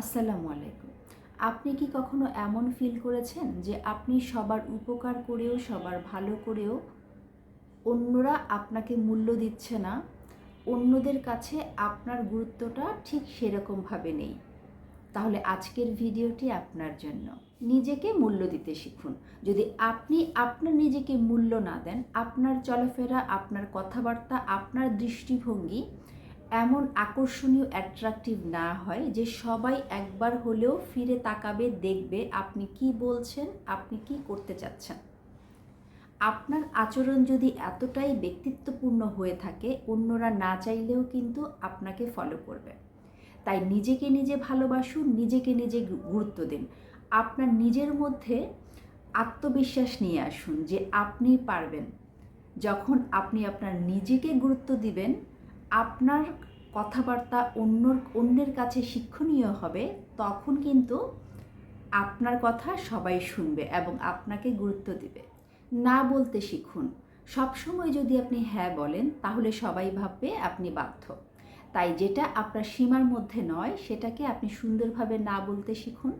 আসসালামু আলাইকুম। আপনি কি কখনো এমন ফিল করেছেন যে আপনি সবার উপকার করেও, সবার ভালো করেও অন্যরা আপনাকে মূল্য দিচ্ছে না? অন্যদের কাছে আপনার গুরুত্বটা ঠিক সেরকমভাবে নেই। তাহলে আজকের ভিডিওটি আপনার জন্য। নিজেকে মূল্য দিতে শিখুন। যদি আপনি আপনার নিজেকে মূল্য না দেন, আপনার চলাফেরা, আপনার কথাবার্তা, আপনার দৃষ্টিভঙ্গি এমন আকর্ষণীয় অ্যাট্রাকটিভ না হয় যে সবাই একবার হলেও ফিরে তাকাবে, দেখবে আপনি কি বলছেন, আপনি কি করতে চাচ্ছেন। আপনার আচরণ যদি এতটাই ব্যক্তিত্বপূর্ণ হয়ে থাকে, অন্যরা না চাইলেও কিন্তু আপনাকে ফলো করবে। তাই নিজেকে নিজে ভালোবাসুন, নিজেকে নিজে গুরুত্ব দিন। আপনার নিজের মধ্যে আত্মবিশ্বাস নিয়ে আসুন যে আপনি পারবেন। যখন আপনি আপনার নিজেকে গুরুত্ব দিবেন আপনার কথাবার্তা অন্য অন্যের কাছে শিক্ষণীয় হবে, তখন কিন্তু আপনার কথা সবাই শুনবে এবং আপনাকে গুরুত্ব দিবে। না বলতে শিখুন। সবসময় যদি আপনি হ্যাঁ বলেন, তাহলে সবাই ভাববে আপনি বাধ্য। তাই যেটা আপনার সীমার মধ্যে নয়, সেটাকে আপনি সুন্দরভাবে না বলতে শিখুন।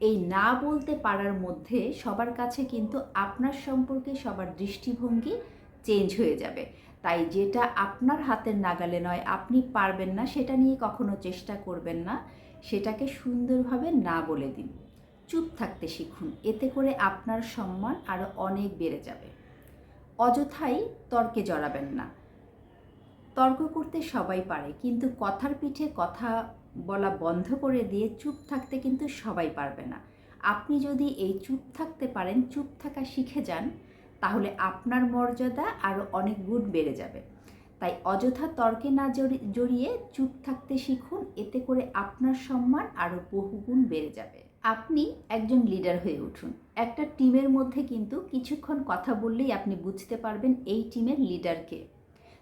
এই না বলতে পারার মধ্যে সবার কাছে কিন্তু আপনার সম্পর্কে সবার দৃষ্টিভঙ্গি চেঞ্জ হয়ে যাবে। তাই যেটা আপনার হাতের নাগালে নয়, আপনি পারবেন না, সেটা নিয়ে কখনো চেষ্টা করবেন না। সেটাকে সুন্দরভাবে না বলে দিন। চুপ থাকতে শিখুন, এতে করে আপনার সম্মান আরও অনেক বেড়ে যাবে। অযথাই তর্কে জড়াবেন না। তর্ক করতে সবাই পারে, কিন্তু কথার পিঠে কথা বলা বন্ধ করে দিয়ে চুপ থাকতে কিন্তু সবাই পারবে না। আপনি যদি এই চুপ থাকতে পারেন, চুপ থাকা শিখে যান তাহলে আপনার মর্যাদা আরও অনেক গুণ বেড়ে যাবে। তাই অযথা তর্কে না জড়ি- জড়িয়ে চুপ থাকতে শিখুন, এতে করে আপনার সম্মান আরও বহুগুণ বেড়ে যাবে। আপনি একজন লিডার হয়ে উঠুন। একটা টিমের মধ্যে কিন্তু কিছুক্ষণ কথা বললেই আপনি বুঝতে পারবেন এই টিমের লিডারকে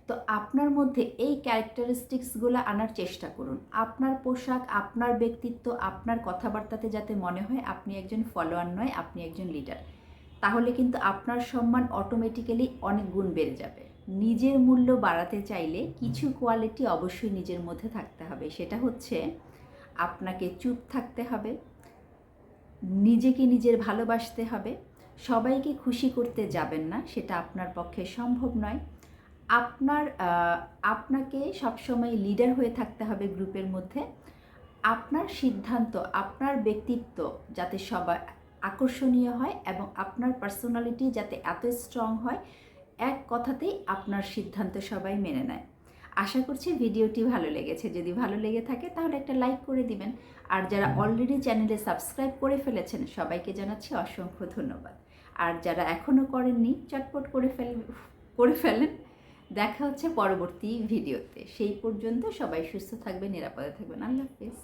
তো আপনার মধ্যে এই ক্যারেক্টারিস্টিক্সগুলো আনার চেষ্টা করুন। আপনার পোশাক, আপনার ব্যক্তিত্ব, আপনার কথাবার্তাতে যাতে মনে হয় আপনি একজন ফলোয়ার নয়, আপনি একজন লিডার। তাহলে কিন্তু আপনার সম্মান অটোমেটিক্যালি অনেক গুণ বেড়ে যাবে। নিজের মূল্য বাড়াতে চাইলে কিছু কোয়ালিটি অবশ্যই নিজের মধ্যে থাকতে হবে। সেটা হচ্ছে আপনাকে চুপ থাকতে হবে, নিজেকে নিজের ভালোবাসতে হবে, সবাইকে খুশি করতে যাবেন না, সেটা আপনার পক্ষে সম্ভব নয়। আপনার আপনাকে সবসময় লিডার হয়ে থাকতে হবে গ্রুপের মধ্যে। আপনার সিদ্ধান্ত, আপনার ব্যক্তিত্ব যাতে সবাই আকর্ষণীয় হয় এবং আপনার পার্সোনালিটি যাতে এত স্ট্রং হয় এক কথাতেই আপনার সিদ্ধান্ত সবাই মেনে নেয়। আশা করছি ভিডিওটি ভালো লেগেছে। যদি ভালো লেগে থাকে তাহলে একটা লাইক করে দিবেন। আর যারা অলরেডি চ্যানেলে সাবস্ক্রাইব করে ফেলেছেন সবাইকে জানাচ্ছি অসংখ্য ধন্যবাদ। আর যারা এখনও করেননি চটপট করে ফেল করে ফেলেন। দেখা হচ্ছে পরবর্তী ভিডিওতে। সেই পর্যন্ত সবাই সুস্থ থাকবেন নিরাপদে থাকবেন। আল্লাহ হাফিজ।